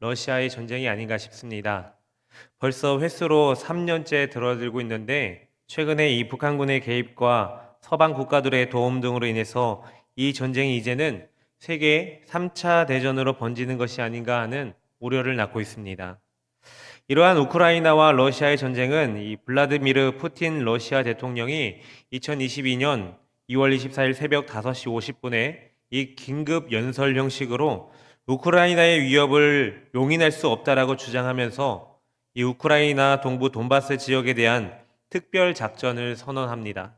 러시아의 전쟁이 아닌가 싶습니다. 벌써 횟수로 3년째 들어들고 있는데 최근에 이 북한군의 개입과 서방 국가들의 도움 등으로 인해서 이 전쟁이 이제는 세계 3차 대전으로 번지는 것이 아닌가 하는 우려를 낳고 있습니다. 이러한 우크라이나와 러시아의 전쟁은 이 블라드미르 푸틴 러시아 대통령이 2022년 2월 24일 새벽 5시 50분에 이 긴급 연설 형식으로 우크라이나의 위협을 용인할 수 없다라고 주장하면서 이 우크라이나 동부 돈바스 지역에 대한 특별 작전을 선언합니다.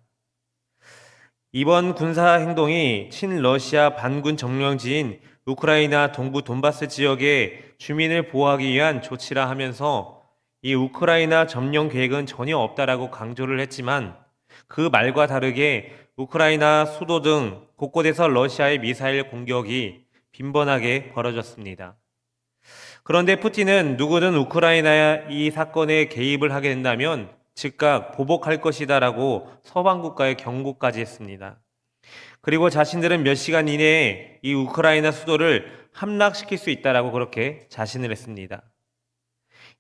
이번 군사 행동이 친러시아 반군 점령지인 우크라이나 동부 돈바스 지역의 주민을 보호하기 위한 조치라 하면서 이 우크라이나 점령 계획은 전혀 없다라고 강조를 했지만 그 말과 다르게 우크라이나 수도 등 곳곳에서 러시아의 미사일 공격이 빈번하게 벌어졌습니다. 그런데 푸틴은 누구든 우크라이나 이 사건에 개입을 하게 된다면 즉각 보복할 것이다라고 서방 국가에 경고까지 했습니다. 그리고 자신들은 몇 시간 이내에 이 우크라이나 수도를 함락시킬 수 있다라고 그렇게 자신을 했습니다.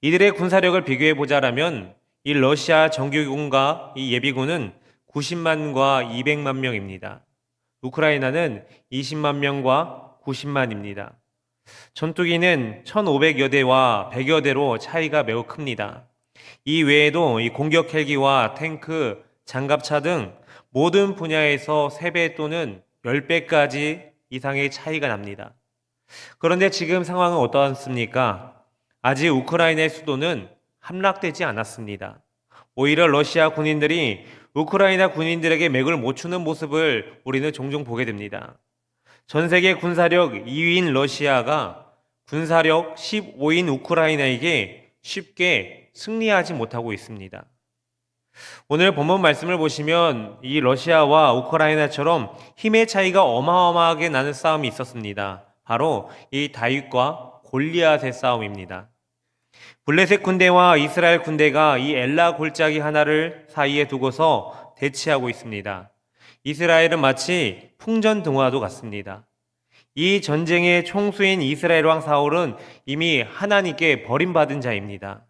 이들의 군사력을 비교해 보자라면 이 러시아 정규군과 이 예비군은 90만과 200만 명입니다. 우크라이나는 20만 명과 90만입니다. 전투기는 1,500여 대와 100여 대로 차이가 매우 큽니다. 이 외에도 이 공격 헬기와 탱크, 장갑차 등 모든 분야에서 3배 또는 10배까지 이상의 차이가 납니다. 그런데 지금 상황은 어떻습니까? 아직 우크라이나의 수도는 함락되지 않았습니다. 오히려 러시아 군인들이 우크라이나 군인들에게 맥을 못 추는 모습을 우리는 종종 보게 됩니다. 전 세계 군사력 2위인 러시아가 군사력 15인 우크라이나에게 쉽게 승리하지 못하고 있습니다. 오늘 본문 말씀을 보시면 이 러시아와 우크라이나처럼 힘의 차이가 어마어마하게 나는 싸움이 있었습니다. 바로 이 다윗과 골리앗의 싸움입니다. 블레셋 군대와 이스라엘 군대가 이 엘라 골짜기 하나를 사이에 두고서 대치하고 있습니다. 이스라엘은 마치 풍전등화도 같습니다. 이 전쟁의 총수인 이스라엘 왕 사울은 이미 하나님께 버림받은 자입니다.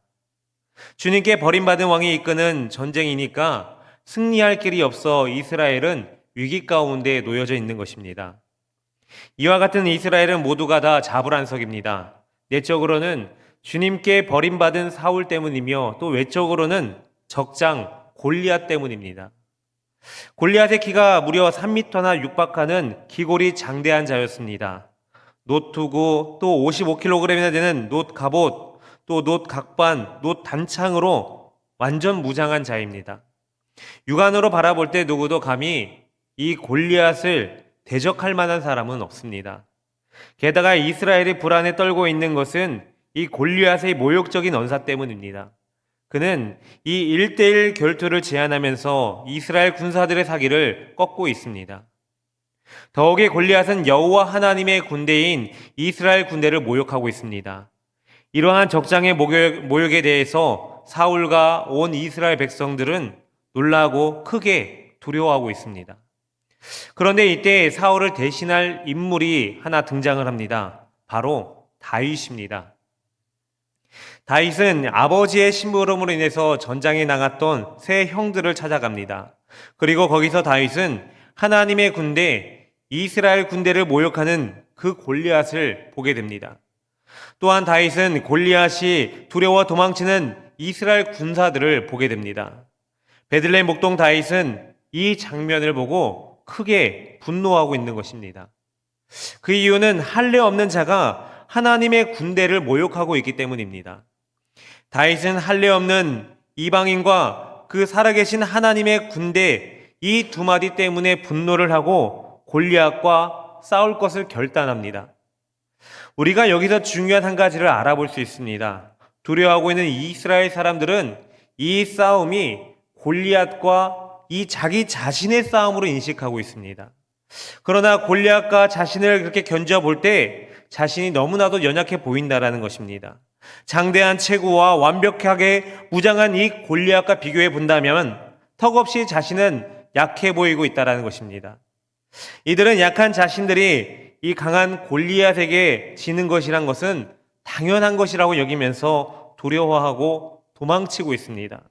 주님께 버림받은 왕이 이끄는 전쟁이니까 승리할 길이 없어 이스라엘은 위기 가운데 놓여져 있는 것입니다. 이와 같은 이스라엘은 모두가 다 자불안석입니다. 내적으로는 주님께 버림받은 사울 때문이며 또 외적으로는 적장 골리앗 때문입니다. 골리앗의 키가 무려 3미터나 육박하는 기골이 장대한 자였습니다. 노트고 또 55kg이나 되는 노트 갑옷, 또 노트 각반, 노트 단창으로 완전 무장한 자입니다. 육안으로 바라볼 때 누구도 감히 이 골리앗을 대적할 만한 사람은 없습니다. 게다가 이스라엘이 불안에 떨고 있는 것은 이 골리앗의 모욕적인 언사 때문입니다. 그는 이 1대1 결투를 제안하면서 이스라엘 군사들의 사기를 꺾고 있습니다. 더욱이 골리앗은 여호와 하나님의 군대인 이스라엘 군대를 모욕하고 있습니다. 이러한 적장의 모욕, 에 대해서 사울과 온 이스라엘 백성들은 놀라고 크게 두려워하고 있습니다. 그런데 이때 사울을 대신할 인물이 하나 등장을 합니다. 바로 다윗입니다. 다윗은 아버지의 심부름으로 인해서 전장에 나갔던 세 형들을 찾아갑니다. 그리고 거기서 다윗은 하나님의 군대, 이스라엘 군대를 모욕하는 그 골리앗을 보게 됩니다. 또한 다윗은 골리앗이 두려워 도망치는 이스라엘 군사들을 보게 됩니다. 베들레 목동 다윗은 이 장면을 보고 크게 분노하고 있는 것입니다. 그 이유는 할례 없는 자가 하나님의 군대를 모욕하고 있기 때문입니다. 다윗은 할례 없는 이방인과 그 살아계신 하나님의 군대 이 두 마디 때문에 분노를 하고 골리앗과 싸울 것을 결단합니다. 우리가 여기서 중요한 한 가지를 알아볼 수 있습니다. 두려워하고 있는 이스라엘 사람들은 이 싸움이 골리앗과 이 자기 자신의 싸움으로 인식하고 있습니다. 그러나 골리앗과 자신을 그렇게 견져 볼 때 자신이 너무나도 연약해 보인다라는 것입니다. 장대한 체구와 완벽하게 무장한 이 골리앗과 비교해 본다면 턱없이 자신은 약해 보이고 있다라는 것입니다. 이들은 약한 자신들이 이 강한 골리앗에게 지는 것이란 것은 당연한 것이라고 여기면서 두려워하고 도망치고 있습니다.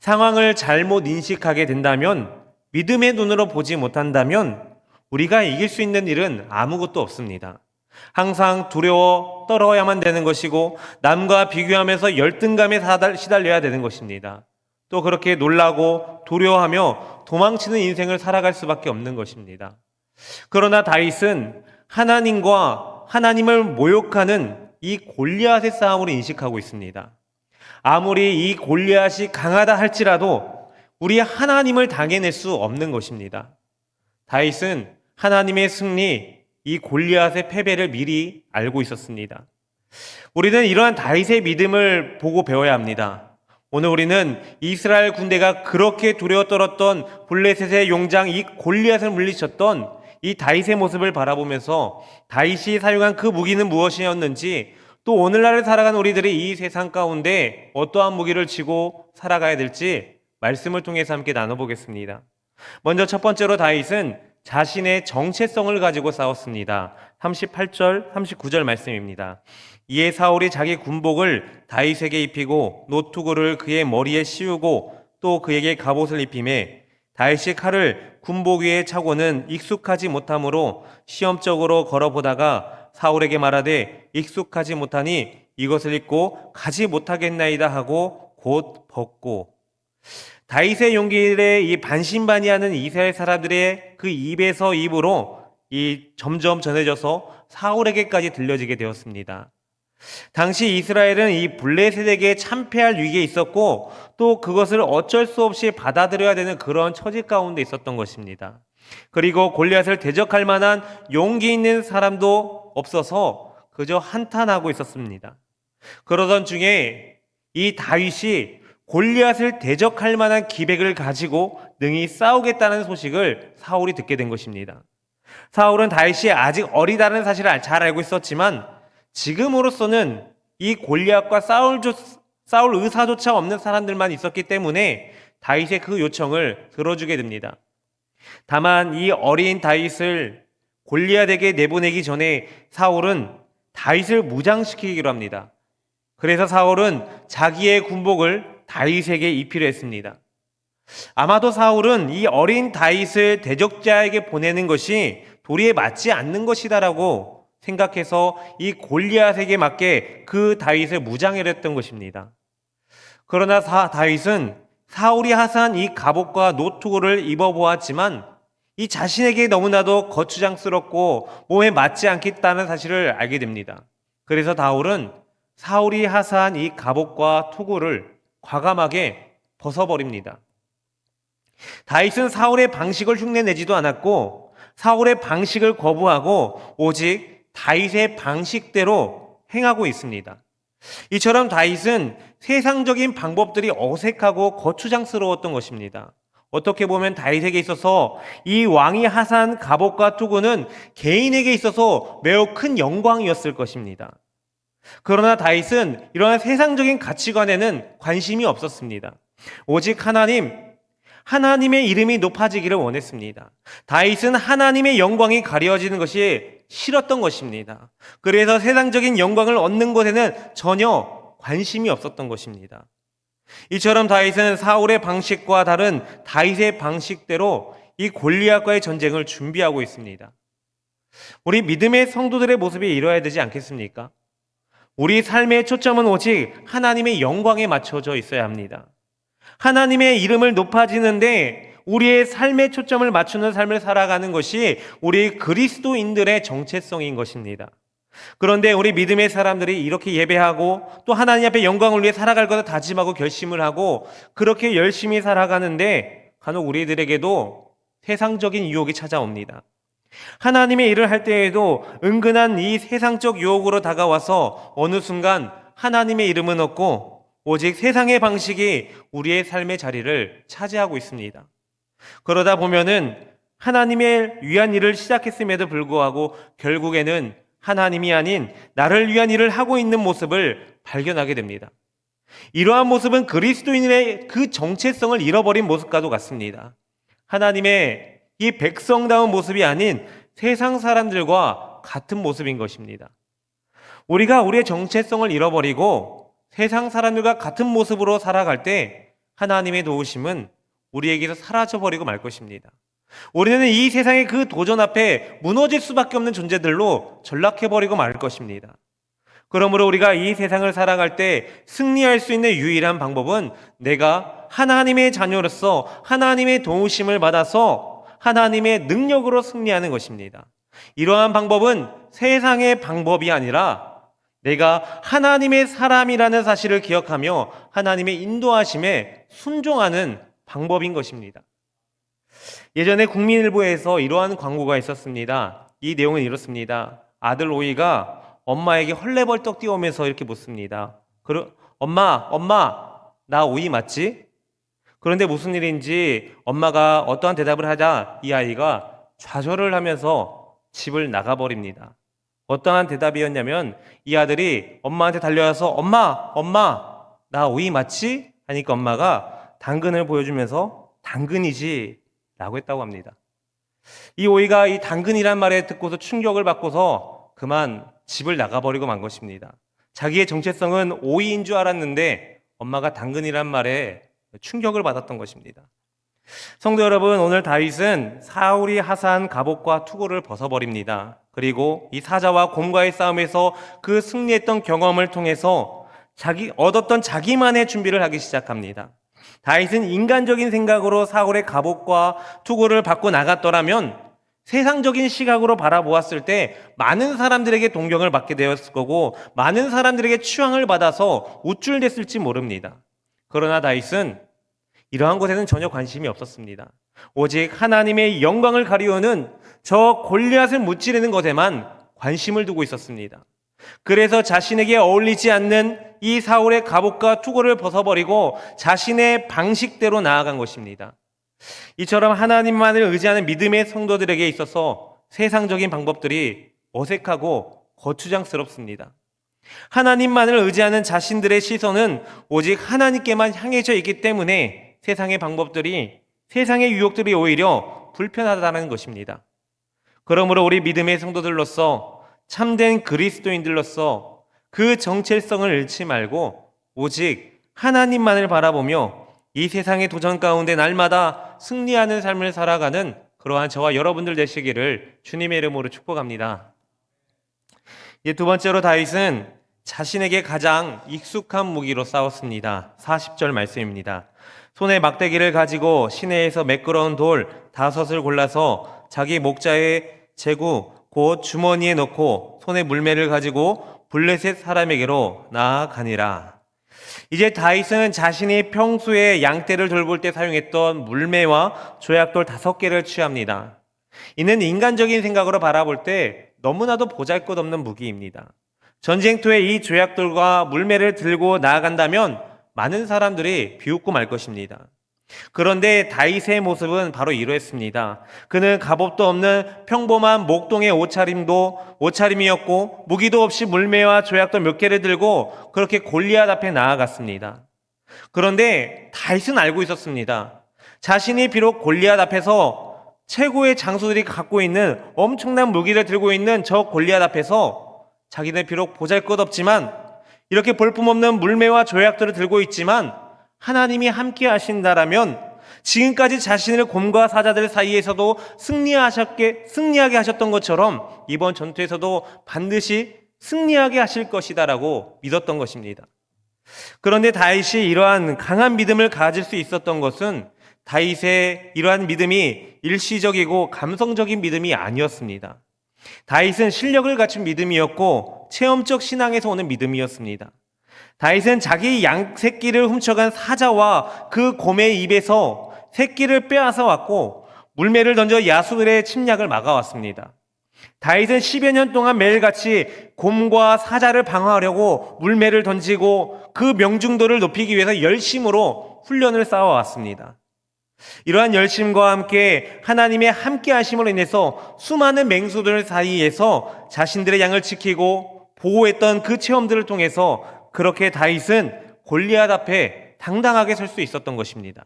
상황을 잘못 인식하게 된다면 믿음의 눈으로 보지 못한다면 우리가 이길 수 있는 일은 아무것도 없습니다. 항상 두려워 떨어야만 되는 것이고 남과 비교하면서 열등감에 시달려야 되는 것입니다. 또 그렇게 놀라고 두려워하며 도망치는 인생을 살아갈 수밖에 없는 것입니다. 그러나 다윗은 하나님과 하나님을 모욕하는 이 골리앗의 싸움을 인식하고 있습니다. 아무리 이 골리앗이 강하다 할지라도 우리 하나님을 당해낼 수 없는 것입니다. 다윗은 하나님의 승리, 이 골리앗의 패배를 미리 알고 있었습니다. 우리는 이러한 다윗의 믿음을 보고 배워야 합니다. 오늘 우리는 이스라엘 군대가 그렇게 두려워 떨었던 블레셋의 용장 이 골리앗을 물리쳤던 이 다윗의 모습을 바라보면서 다윗이 사용한 그 무기는 무엇이었는지 또 오늘날을 살아가는 우리들이 이 세상 가운데 어떠한 무기를 쥐고 살아가야 될지 말씀을 통해서 함께 나눠보겠습니다. 먼저 첫 번째로 다윗은 자신의 정체성을 가지고 싸웠습니다. 38절, 39절 말씀입니다. 이에 사울이 자기 군복을 다윗에게 입히고 노투구를 그의 머리에 씌우고 또 그에게 갑옷을 입히매 다윗이 칼을 군복 위에 차고는 익숙하지 못하므로 시험적으로 걸어보다가 사울에게 말하되 익숙하지 못하니 이것을 입고 가지 못하겠나이다 하고 곧 벗고 다윗의 용기에 이 반신반의하는 이스라엘 사람들의 그 입에서 입으로 이 점점 전해져서 사울에게까지 들려지게 되었습니다. 당시 이스라엘은 이 블레셋에게 참패할 위기에 있었고 또 그것을 어쩔 수 없이 받아들여야 되는 그런 처지 가운데 있었던 것입니다. 그리고 골리앗을 대적할 만한 용기 있는 사람도 없어서 그저 한탄하고 있었습니다. 그러던 중에 이 다윗이 골리앗을 대적할 만한 기백을 가지고 능히 싸우겠다는 소식을 사울이 듣게 된 것입니다. 사울은 다윗이 아직 어리다는 사실을 잘 알고 있었지만 지금으로서는 이 골리앗과 싸울, 조, 싸울 의사조차 없는 사람들만 있었기 때문에 다윗의 그 요청을 들어주게 됩니다. 다만 이 어린 다윗을 골리앗에게 내보내기 전에 사울은 다윗을 무장시키기로 합니다. 그래서 사울은 자기의 군복을 다윗에게 입히려 했습니다. 아마도 사울은 이 어린 다윗을 대적자에게 보내는 것이 도리에 맞지 않는 것이다라고 생각해서 이 골리앗에게 맞게 그 다윗을 무장을 했던 것입니다. 그러나 사, 다윗은 사울이 하사한 이 갑옷과 노트고를 입어보았지만 이 자신에게 너무나도 거추장스럽고 몸에 맞지 않겠다는 사실을 알게 됩니다. 그래서 다울은 사울이 하사한 이 갑옷과 투구를 과감하게 벗어버립니다. 다윗은 사울의 방식을 흉내내지도 않았고 사울의 방식을 거부하고 오직 다윗의 방식대로 행하고 있습니다. 이처럼 다윗은 세상적인 방법들이 어색하고 거추장스러웠던 것입니다. 어떻게 보면 다윗에게 있어서 이 왕이 하산 갑옷과 투구는 개인에게 있어서 매우 큰 영광이었을 것입니다. 그러나 다윗은 이러한 세상적인 가치관에는 관심이 없었습니다. 오직 하나님, 하나님의 이름이 높아지기를 원했습니다. 다윗은 하나님의 영광이 가려지는 것이 싫었던 것입니다. 그래서 세상적인 영광을 얻는 것에는 전혀 관심이 없었던 것입니다. 이처럼 다윗은 사울의 방식과 다른 다윗의 방식대로 이 골리앗과의 전쟁을 준비하고 있습니다. 우리 믿음의 성도들의 모습이 이뤄야 되지 않겠습니까? 우리 삶의 초점은 오직 하나님의 영광에 맞춰져 있어야 합니다. 하나님의 이름을 높아지는데 우리의 삶의 초점을 맞추는 삶을 살아가는 것이 우리 그리스도인들의 정체성인 것입니다. 그런데 우리 믿음의 사람들이 이렇게 예배하고 또 하나님 앞에 영광을 위해 살아갈 것을 다짐하고 결심을 하고 그렇게 열심히 살아가는데 간혹 우리들에게도 세상적인 유혹이 찾아옵니다. 하나님의 일을 할 때에도 은근한 이 세상적 유혹으로 다가와서 어느 순간 하나님의 이름은 없고 오직 세상의 방식이 우리의 삶의 자리를 차지하고 있습니다. 그러다 보면은 하나님의 위한 일을 시작했음에도 불구하고 결국에는 하나님이 아닌 나를 위한 일을 하고 있는 모습을 발견하게 됩니다. 이러한 모습은 그리스도인의 그 정체성을 잃어버린 모습과도 같습니다. 하나님의 이 백성다운 모습이 아닌 세상 사람들과 같은 모습인 것입니다. 우리가 우리의 정체성을 잃어버리고 세상 사람들과 같은 모습으로 살아갈 때 하나님의 도우심은 우리에게서 사라져버리고 말 것입니다. 우리는 이 세상의 그 도전 앞에 무너질 수밖에 없는 존재들로 전락해버리고 말 것입니다. 그러므로 우리가 이 세상을 살아갈 때 승리할 수 있는 유일한 방법은 내가 하나님의 자녀로서 하나님의 도우심을 받아서 하나님의 능력으로 승리하는 것입니다. 이러한 방법은 세상의 방법이 아니라 내가 하나님의 사람이라는 사실을 기억하며 하나님의 인도하심에 순종하는 방법인 것입니다. 예전에 국민일보에서 이러한 광고가 있었습니다. 이 내용은 이렇습니다. 아들 오이가 엄마에게 헐레벌떡 뛰어오면서 이렇게 묻습니다. 그러, 엄마, 엄마, 나 오이 맞지? 그런데 무슨 일인지 엄마가 어떠한 대답을 하자 이 아이가 좌절을 하면서 집을 나가버립니다. 어떠한 대답이었냐면 이 아들이 엄마한테 달려와서 엄마, 엄마, 나 오이 맞지? 하니까 엄마가 당근을 보여주면서 당근이지 라고 했다고 합니다. 이 오이가 이 당근이란 말에 듣고서 충격을 받고서 그만 집을 나가버리고 만 것입니다. 자기의 정체성은 오이인 줄 알았는데 엄마가 당근이란 말에 충격을 받았던 것입니다. 성도 여러분, 오늘 다윗은 사울이 하사한 갑옷과 투고를 벗어버립니다. 그리고 이 사자와 곰과의 싸움에서 그 승리했던 경험을 통해서 자기 얻었던 자기만의 준비를 하기 시작합니다. 다윗은 인간적인 생각으로 사울의 갑옷과 투고를 받고 나갔더라면 세상적인 시각으로 바라보았을 때 많은 사람들에게 동경을 받게 되었을 거고 많은 사람들에게 추앙을 받아서 우쭐댔을지 모릅니다. 그러나 다윗은 이러한 것에는 전혀 관심이 없었습니다. 오직 하나님의 영광을 가리우는 저 골리앗을 무찌르는 것에만 관심을 두고 있었습니다. 그래서 자신에게 어울리지 않는 이 사울의 갑옷과 투고를 벗어버리고 자신의 방식대로 나아간 것입니다. 이처럼 하나님만을 의지하는 믿음의 성도들에게 있어서 세상적인 방법들이 어색하고 거추장스럽습니다. 하나님만을 의지하는 자신들의 시선은 오직 하나님께만 향해져 있기 때문에 세상의 방법들이 세상의 유혹들이 오히려 불편하다는 것입니다. 그러므로 우리 믿음의 성도들로서 참된 그리스도인들로서 그 정체성을 잃지 말고 오직 하나님만을 바라보며 이 세상의 도전 가운데 날마다 승리하는 삶을 살아가는 그러한 저와 여러분들 되시기를 주님의 이름으로 축복합니다. 두 번째로 다윗은 자신에게 가장 익숙한 무기로 싸웠습니다. 40절 말씀입니다. 손에 막대기를 가지고 시내에서 매끄러운 돌 다섯을 골라서 자기 목자의 제구 곧 주머니에 넣고 손에 물매를 가지고 블레셋 사람에게로 나아가니라. 이제 다윗은 자신이 평소에 양떼를 돌볼 때 사용했던 물매와 조약돌 다섯 개를 취합니다. 이는 인간적인 생각으로 바라볼 때 너무나도 보잘것없는 무기입니다. 전쟁터에 이 조약돌과 물매를 들고 나아간다면 많은 사람들이 비웃고 말 것입니다. 그런데 다윗의 모습은 바로 이러했습니다. 그는 갑옷도 없는 평범한 목동의 옷차림도 옷차림이었고 무기도 없이 물매와 조약도 몇 개를 들고 그렇게 골리앗 앞에 나아갔습니다. 그런데 다윗은 알고 있었습니다. 자신이 비록 골리앗 앞에서 최고의 장수들이 갖고 있는 엄청난 무기를 들고 있는 저 골리앗 앞에서 자기는 비록 보잘 것 없지만 이렇게 볼품없는 물매와 조약들을 들고 있지만 하나님이 함께 하신다라면 지금까지 자신을 곰과 사자들 사이에서도 승리하셨게, 승리하게 하셨던 것처럼 이번 전투에서도 반드시 승리하게 하실 것이다라고 믿었던 것입니다. 그런데 다윗이 이러한 강한 믿음을 가질 수 있었던 것은 다윗의 이러한 믿음이 일시적이고 감성적인 믿음이 아니었습니다. 다윗은 실력을 갖춘 믿음이었고 체험적 신앙에서 오는 믿음이었습니다. 다윗은 자기 양 새끼를 훔쳐간 사자와 그 곰의 입에서 새끼를 빼앗아 왔고 물매를 던져 야수들의 침략을 막아왔습니다. 다윗은 10여 년 동안 매일같이 곰과 사자를 방어하려고 물매를 던지고 그 명중도를 높이기 위해서 열심으로 훈련을 쌓아왔습니다. 이러한 열심과 함께 하나님의 함께 하심으로 인해서 수많은 맹수들 사이에서 자신들의 양을 지키고 보호했던 그 체험들을 통해서 그렇게 다윗은 골리앗 앞에 당당하게 설 수 있었던 것입니다.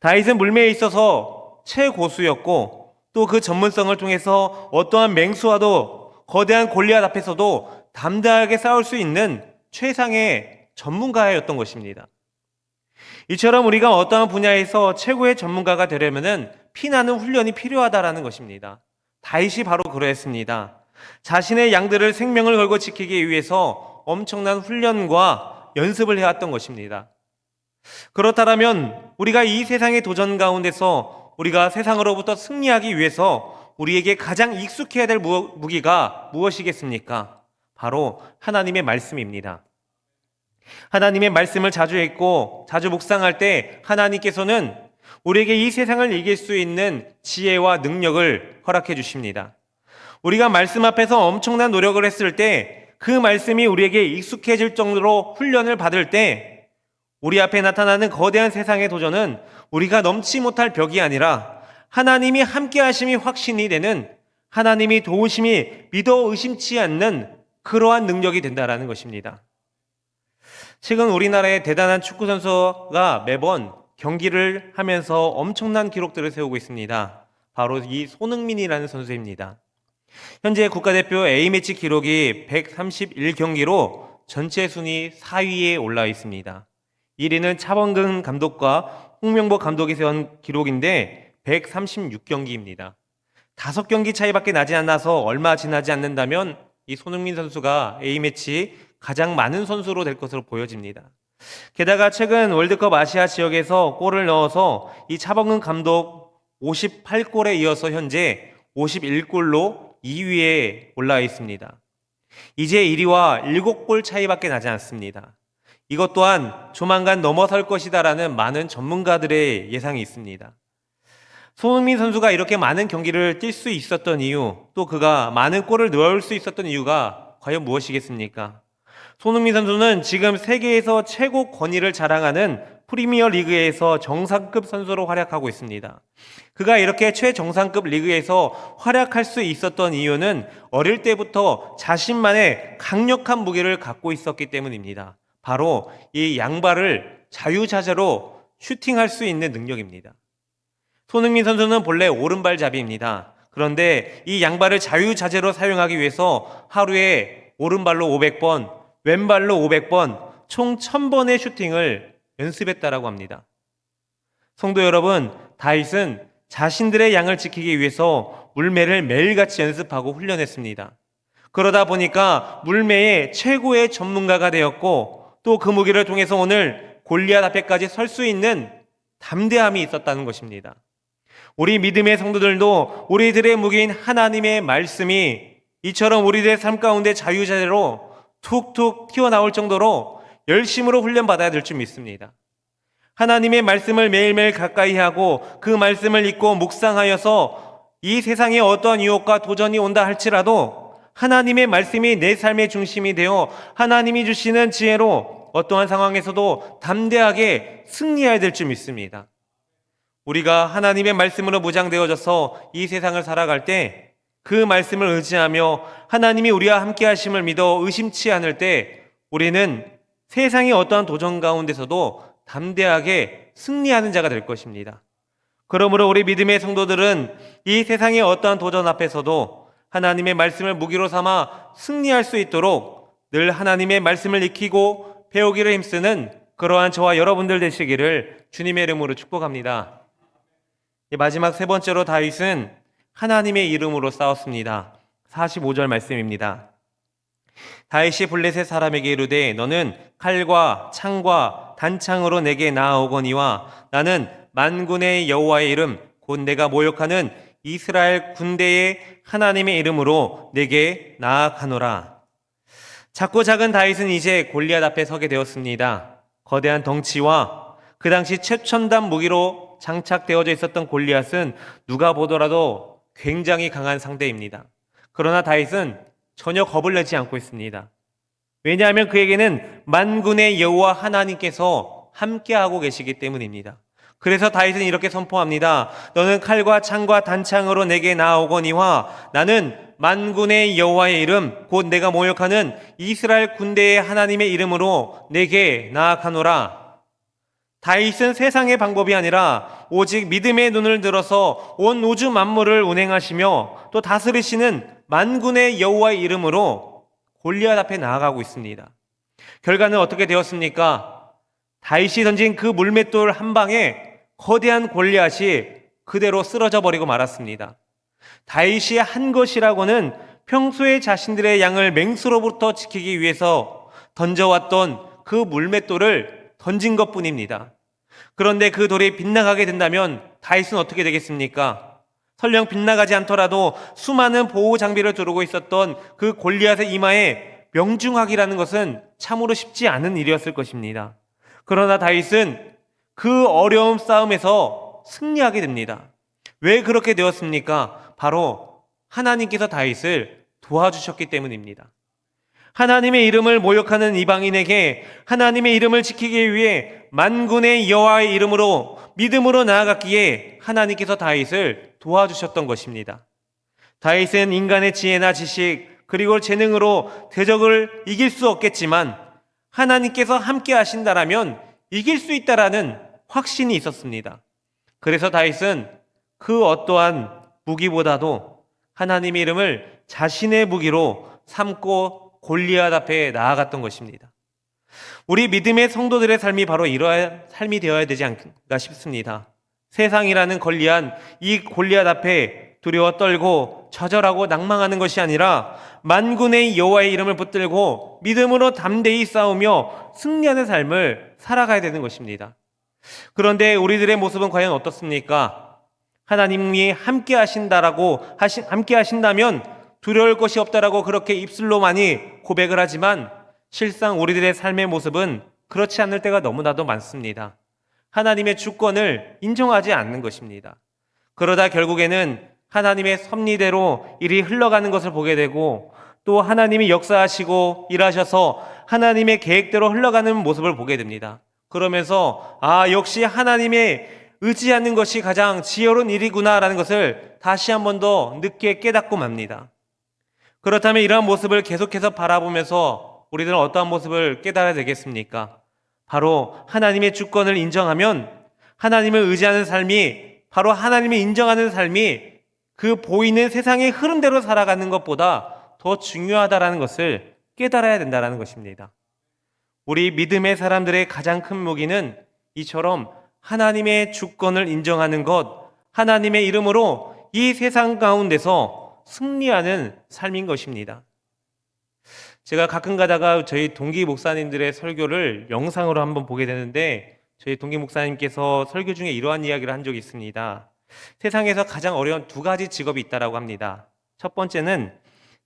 다윗은 물매에 있어서 최고수였고 또 그 전문성을 통해서 어떠한 맹수와도 거대한 골리앗 앞에서도 담대하게 싸울 수 있는 최상의 전문가였던 것입니다. 이처럼 우리가 어떠한 분야에서 최고의 전문가가 되려면은 피나는 훈련이 필요하다라는 것입니다. 다윗이 바로 그러했습니다. 자신의 양들을 생명을 걸고 지키기 위해서 엄청난 훈련과 연습을 해왔던 것입니다. 그렇다면 우리가 이 세상의 도전 가운데서 우리가 세상으로부터 승리하기 위해서 우리에게 가장 익숙해야 될 무- 무기가 무엇이겠습니까? 바로 하나님의 말씀입니다. 하나님의 말씀을 자주 읽고 자주 묵상할 때 하나님께서는 우리에게 이 세상을 이길 수 있는 지혜와 능력을 허락해 주십니다. 우리가 말씀 앞에서 엄청난 노력을 했을 때 그 말씀이 우리에게 익숙해질 정도로 훈련을 받을 때 우리 앞에 나타나는 거대한 세상의 도전은 우리가 넘지 못할 벽이 아니라 하나님이 함께 하심이 확신이 되는 하나님이 도우심이 믿어 의심치 않는 그러한 능력이 된다라는 것입니다. 최근 우리나라의 대단한 축구 선수가 매번 경기를 하면서 엄청난 기록들을 세우고 있습니다. 바로 이 손흥민이라는 선수입니다. 현재 국가대표 A매치 기록이 131경기로 전체 순위 4위에 올라 있습니다. 1위는 차범근 감독과 홍명보 감독이 세운 기록인데 136경기입니다. 다섯 경기 차이밖에 나지 않아서 얼마 지나지 않는다면 이 손흥민 선수가 A매치 가장 많은 선수로 될 것으로 보여집니다. 게다가 최근 월드컵 아시아 지역에서 골을 넣어서 이 차범근 감독 58골에 이어서 현재 51골로 2위에 올라 있습니다. 이제 1위와 7골 차이밖에 나지 않습니다. 이것 또한 조만간 넘어설 것이다라는 많은 전문가들의 예상이 있습니다. 손흥민 선수가 이렇게 많은 경기를 뛸 수 있었던 이유, 또 그가 많은 골을 넣을 수 있었던 이유가 과연 무엇이겠습니까? 손흥민 선수는 지금 세계에서 최고 권위를 자랑하는 프리미어 리그에서 정상급 선수로 활약하고 있습니다. 그가 이렇게 최정상급 리그에서 활약할 수 있었던 이유는 어릴 때부터 자신만의 강력한 무기를 갖고 있었기 때문입니다. 바로 이 양발을 자유자재로 슈팅할 수 있는 능력입니다. 손흥민 선수는 본래 오른발잡이입니다. 그런데 이 양발을 자유자재로 사용하기 위해서 하루에 오른발로 500번, 왼발로 500번, 총 1000번의 슈팅을 연습했다라고 합니다. 성도 여러분, 다윗은 자신들의 양을 지키기 위해서 물매를 매일같이 연습하고 훈련했습니다. 그러다 보니까 물매의 최고의 전문가가 되었고 또 그 무기를 통해서 오늘 골리앗 앞에까지 설 수 있는 담대함이 있었다는 것입니다. 우리 믿음의 성도들도 우리들의 무기인 하나님의 말씀이 이처럼 우리들의 삶 가운데 자유자재로 툭툭 튀어나올 정도로 열심으로 훈련받아야 될 줄 믿습니다. 하나님의 말씀을 매일매일 가까이 하고 그 말씀을 읽고 묵상하여서 이 세상에 어떠한 유혹과 도전이 온다 할지라도 하나님의 말씀이 내 삶의 중심이 되어 하나님이 주시는 지혜로 어떠한 상황에서도 담대하게 승리해야 될 줄 믿습니다. 우리가 하나님의 말씀으로 무장되어져서 이 세상을 살아갈 때 그 말씀을 의지하며 하나님이 우리와 함께 하심을 믿어 의심치 않을 때 우리는 세상의 어떠한 도전 가운데서도 담대하게 승리하는 자가 될 것입니다. 그러므로 우리 믿음의 성도들은 이 세상의 어떠한 도전 앞에서도 하나님의 말씀을 무기로 삼아 승리할 수 있도록 늘 하나님의 말씀을 익히고 배우기를 힘쓰는 그러한 저와 여러분들 되시기를 주님의 이름으로 축복합니다. 마지막 세 번째로 다윗은 하나님의 이름으로 싸웠습니다. 45절 말씀입니다. 다윗이 블레셋 사람에게 이르되 너는 칼과 창과 단창으로 내게 나아오거니와 나는 만군의 여호와의 이름 곧 내가 모욕하는 이스라엘 군대의 하나님의 이름으로 내게 나아가노라. 작고 작은 다윗은 이제 골리앗 앞에 서게 되었습니다. 거대한 덩치와 그 당시 최첨단 무기로 장착되어져 있었던 골리앗은 누가 보더라도 굉장히 강한 상대입니다. 그러나 다윗은 전혀 겁을 내지 않고 있습니다. 왜냐하면 그에게는 만군의 여호와 하나님께서 함께하고 계시기 때문입니다. 그래서 다윗은 이렇게 선포합니다. 너는 칼과 창과 단창으로 내게 나오거니와 나는 만군의 여호와의 이름 곧 내가 모욕하는 이스라엘 군대의 하나님의 이름으로 내게 나아가노라. 다윗은 세상의 방법이 아니라 오직 믿음의 눈을 들어서 온 우주 만물을 운행하시며 또 다스리시는 만군의 여호와의 이름으로 골리앗 앞에 나아가고 있습니다. 결과는 어떻게 되었습니까? 다윗이 던진 그 물맷돌 한 방에 거대한 골리앗이 그대로 쓰러져 버리고 말았습니다. 다윗이 한 것이라고는 평소에 자신들의 양을 맹수로부터 지키기 위해서 던져왔던 그 물맷돌을 던진 것 뿐입니다. 그런데 그 돌이 빗나가게 된다면 다윗은 어떻게 되겠습니까? 설령 빗나가지 않더라도 수많은 보호 장비를 두르고 있었던 그 골리앗의 이마에 명중하기라는 것은 참으로 쉽지 않은 일이었을 것입니다. 그러나 다윗은 그 어려운 싸움에서 승리하게 됩니다. 왜 그렇게 되었습니까? 바로 하나님께서 다윗을 도와주셨기 때문입니다. 하나님의 이름을 모욕하는 이방인에게 하나님의 이름을 지키기 위해 만군의 여호와의 이름으로 믿음으로 나아갔기에 하나님께서 다윗을 도와주셨던 것입니다. 다윗은 인간의 지혜나 지식 그리고 재능으로 대적을 이길 수 없겠지만 하나님께서 함께 하신다라면 이길 수 있다라는 확신이 있었습니다. 그래서 다윗은 그 어떠한 무기보다도 하나님의 이름을 자신의 무기로 삼고 골리앗 앞에 나아갔던 것입니다. 우리 믿음의 성도들의 삶이 바로 이러한 삶이 되어야 되지 않을까 싶습니다. 세상이라는 권리한 이 골리앗 앞에 두려워 떨고 좌절하고 낭망하는 것이 아니라 만군의 여호와의 이름을 붙들고 믿음으로 담대히 싸우며 승리하는 삶을 살아가야 되는 것입니다. 그런데 우리들의 모습은 과연 어떻습니까? 하나님이 함께 하신다라고 함께 하신다면 두려울 것이 없다라고 그렇게 입술로만이 고백을 하지만 실상 우리들의 삶의 모습은 그렇지 않을 때가 너무나도 많습니다. 하나님의 주권을 인정하지 않는 것입니다. 그러다 결국에는 하나님의 섭리대로 일이 흘러가는 것을 보게 되고 또 하나님이 역사하시고 일하셔서 하나님의 계획대로 흘러가는 모습을 보게 됩니다. 그러면서 아 역시 하나님의 의지하는 것이 가장 지혜로운 일이구나라는 것을 다시 한 번 더 늦게 깨닫고 맙니다. 그렇다면 이러한 모습을 계속해서 바라보면서 우리들은 어떠한 모습을 깨달아야 되겠습니까? 바로 하나님의 주권을 인정하면 하나님을 의지하는 삶이 바로 하나님을 인정하는 삶이 그 보이는 세상의 흐름대로 살아가는 것보다 더 중요하다라는 것을 깨달아야 된다라는 것입니다. 우리 믿음의 사람들의 가장 큰 무기는 이처럼 하나님의 주권을 인정하는 것, 하나님의 이름으로 이 세상 가운데서 승리하는 삶인 것입니다. 제가 가끔 가다가 저희 동기 목사님들의 설교를 영상으로 한번 보게 되는데 저희 동기 목사님께서 설교 중에 이러한 이야기를 한 적이 있습니다. 세상에서 가장 어려운 두 가지 직업이 있다라고 합니다. 첫 번째는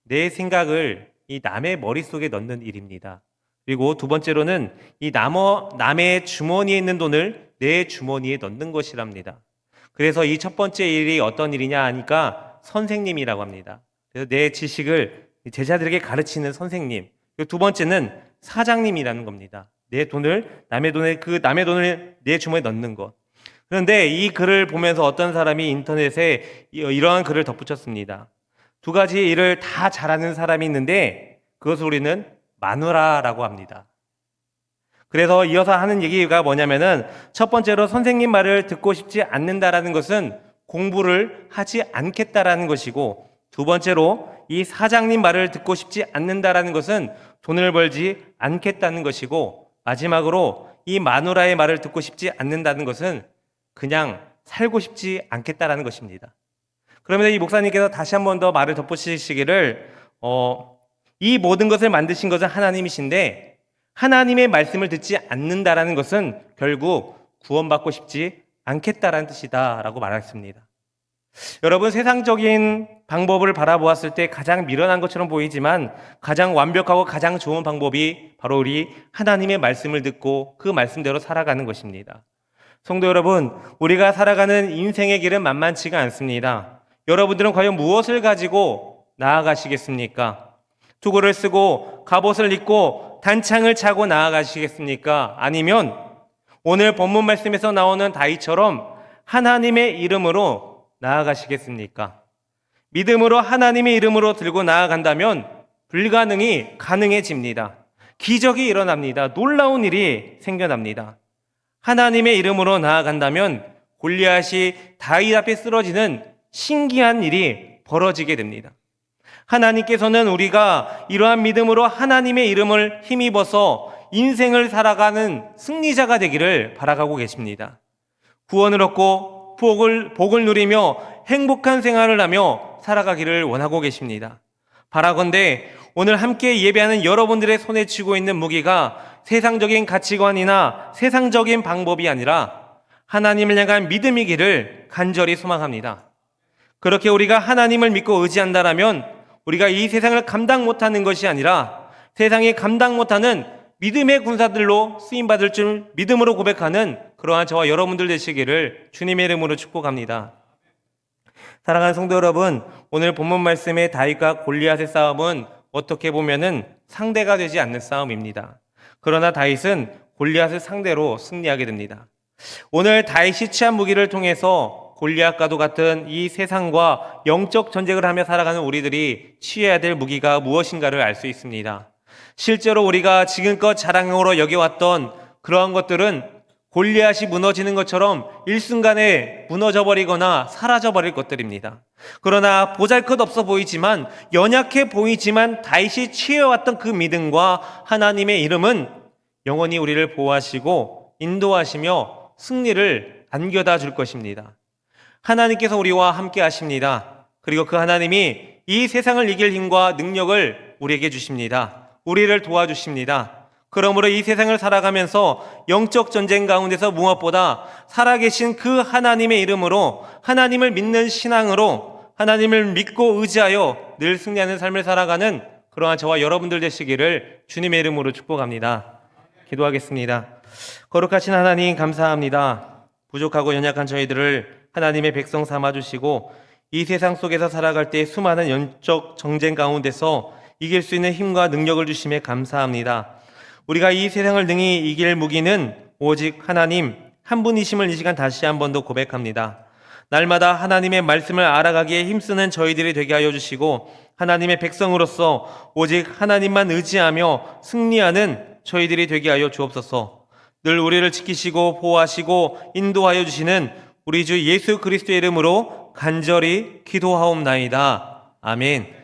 내 생각을 이 남의 머릿속에 넣는 일입니다. 그리고 두 번째로는 이 남어, 남의 주머니에 있는 돈을 내 주머니에 넣는 것이랍니다. 그래서 이 첫 번째 일이 어떤 일이냐 하니까 선생님이라고 합니다. 그래서 내 지식을 제자들에게 가르치는 선생님. 두 번째는 사장님이라는 겁니다. 내 돈을 남의 돈에 그 남의 돈을 내 주머니에 넣는 것. 그런데 이 글을 보면서 어떤 사람이 인터넷에 이러한 글을 덧붙였습니다. 두 가지 일을 다 잘하는 사람이 있는데 그것을 우리는 마누라라고 합니다. 그래서 이어서 하는 얘기가 뭐냐면은 첫 번째로 선생님 말을 듣고 싶지 않는다라는 것은 공부를 하지 않겠다라는 것이고 두 번째로 이 사장님 말을 듣고 싶지 않는다라는 것은 돈을 벌지 않겠다는 것이고 마지막으로 이 마누라의 말을 듣고 싶지 않는다는 것은 그냥 살고 싶지 않겠다라는 것입니다. 그러면서 이 목사님께서 다시 한 번 더 말을 덧붙이시기를 어, 이 모든 것을 만드신 것은 하나님이신데 하나님의 말씀을 듣지 않는다라는 것은 결국 구원받고 싶지 않겠다라는 뜻이다라고 말했습니다. 여러분 세상적인 방법을 바라보았을 때 가장 미련한 것처럼 보이지만 가장 완벽하고 가장 좋은 방법이 바로 우리 하나님의 말씀을 듣고 그 말씀대로 살아가는 것입니다. 성도 여러분, 우리가 살아가는 인생의 길은 만만치가 않습니다. 여러분들은 과연 무엇을 가지고 나아가시겠습니까? 투구를 쓰고 갑옷을 입고 단창을 차고 나아가시겠습니까? 아니면 오늘 본문 말씀에서 나오는 다이처럼 하나님의 이름으로 나아가시겠습니까? 믿음으로 하나님의 이름으로 들고 나아간다면 불가능이 가능해집니다. 기적이 일어납니다. 놀라운 일이 생겨납니다. 하나님의 이름으로 나아간다면 골리앗이 다윗 앞에 쓰러지는 신기한 일이 벌어지게 됩니다. 하나님께서는 우리가 이러한 믿음으로 하나님의 이름을 힘입어서 인생을 살아가는 승리자가 되기를 바라가고 계십니다. 구원을 얻고 복을, 복을 누리며 행복한 생활을 하며 살아가기를 원하고 계십니다. 바라건대 오늘 함께 예배하는 여러분들의 손에 쥐고 있는 무기가 세상적인 가치관이나 세상적인 방법이 아니라 하나님을 향한 믿음이기를 간절히 소망합니다. 그렇게 우리가 하나님을 믿고 의지한다라면 우리가 이 세상을 감당 못하는 것이 아니라 세상이 감당 못하는 믿음의 군사들로 쓰임 받을 줄 믿음으로 고백하는 그러한 저와 여러분들 되시기를 주님의 이름으로 축복합니다. 사랑하는 성도 여러분, 오늘 본문 말씀의 다윗과 골리앗의 싸움은 어떻게 보면은 상대가 되지 않는 싸움입니다. 그러나 다윗은 골리앗을 상대로 승리하게 됩니다. 오늘 다윗이 취한 무기를 통해서 골리앗과도 같은 이 세상과 영적 전쟁을 하며 살아가는 우리들이 취해야 될 무기가 무엇인가를 알 수 있습니다. 실제로 우리가 지금껏 자랑으로 여겨왔던 그러한 것들은 골리앗이 무너지는 것처럼 일순간에 무너져 버리거나 사라져 버릴 것들입니다. 그러나 보잘것 없어 보이지만 연약해 보이지만 다윗이 취해왔던 그 믿음과 하나님의 이름은 영원히 우리를 보호하시고 인도하시며 승리를 안겨다 줄 것입니다. 하나님께서 우리와 함께 하십니다. 그리고 그 하나님이 이 세상을 이길 힘과 능력을 우리에게 주십니다. 우리를 도와주십니다. 그러므로 이 세상을 살아가면서 영적 전쟁 가운데서 무엇보다 살아계신 그 하나님의 이름으로 하나님을 믿는 신앙으로 하나님을 믿고 의지하여 늘 승리하는 삶을 살아가는 그러한 저와 여러분들 되시기를 주님의 이름으로 축복합니다. 기도하겠습니다. 거룩하신 하나님 감사합니다. 부족하고 연약한 저희들을 하나님의 백성 삼아 주시고 이 세상 속에서 살아갈 때 수많은 영적 정쟁 가운데서 이길 수 있는 힘과 능력을 주심에 감사합니다. 우리가 이 세상을 능히 이길 무기는 오직 하나님 한 분이심을 이 시간 다시 한 번 더 고백합니다. 날마다 하나님의 말씀을 알아가기에 힘쓰는 저희들이 되게 하여 주시고 하나님의 백성으로서 오직 하나님만 의지하며 승리하는 저희들이 되게 하여 주옵소서. 늘 우리를 지키시고 보호하시고 인도하여 주시는 우리 주 예수 그리스도의 이름으로 간절히 기도하옵나이다. 아멘.